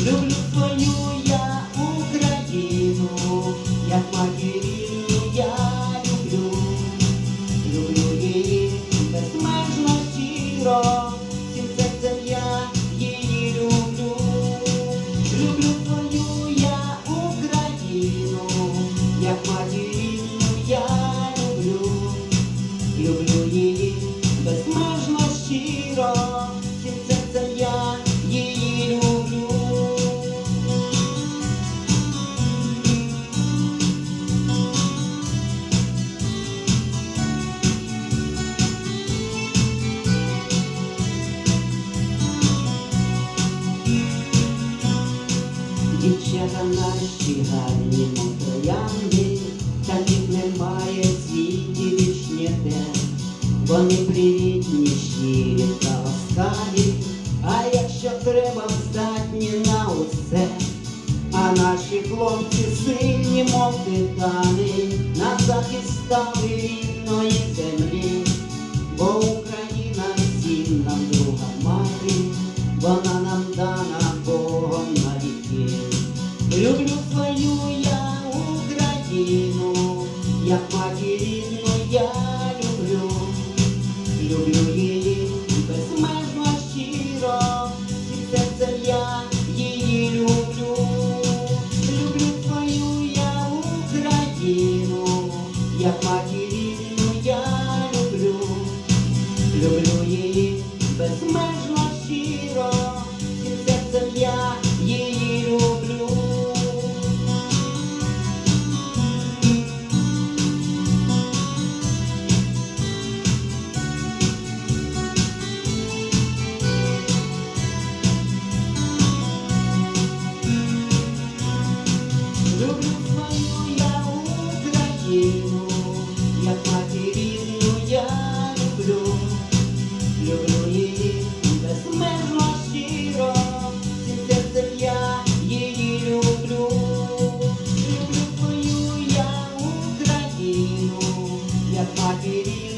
Люблю Дівчата наші гарні троянди, таких немає в світі вічні те. Вони привітні, щирі та ласкаві, а якщо треба, здатні на усе. А наші хлопці сильні, мов титани, на захист стали рідної землі, бо Україна всім нам друга мати, вона свою я Украину, я материну я люблю, люблю її безмежно щиро, і серцем я її люблю, люблю свою я Україну, я материну я люблю, люблю її безмежно. Люблю свою я Україну, як матір я люблю, люблю її безмежно щиро, всім я її люблю, люблю свою я Україну, як матір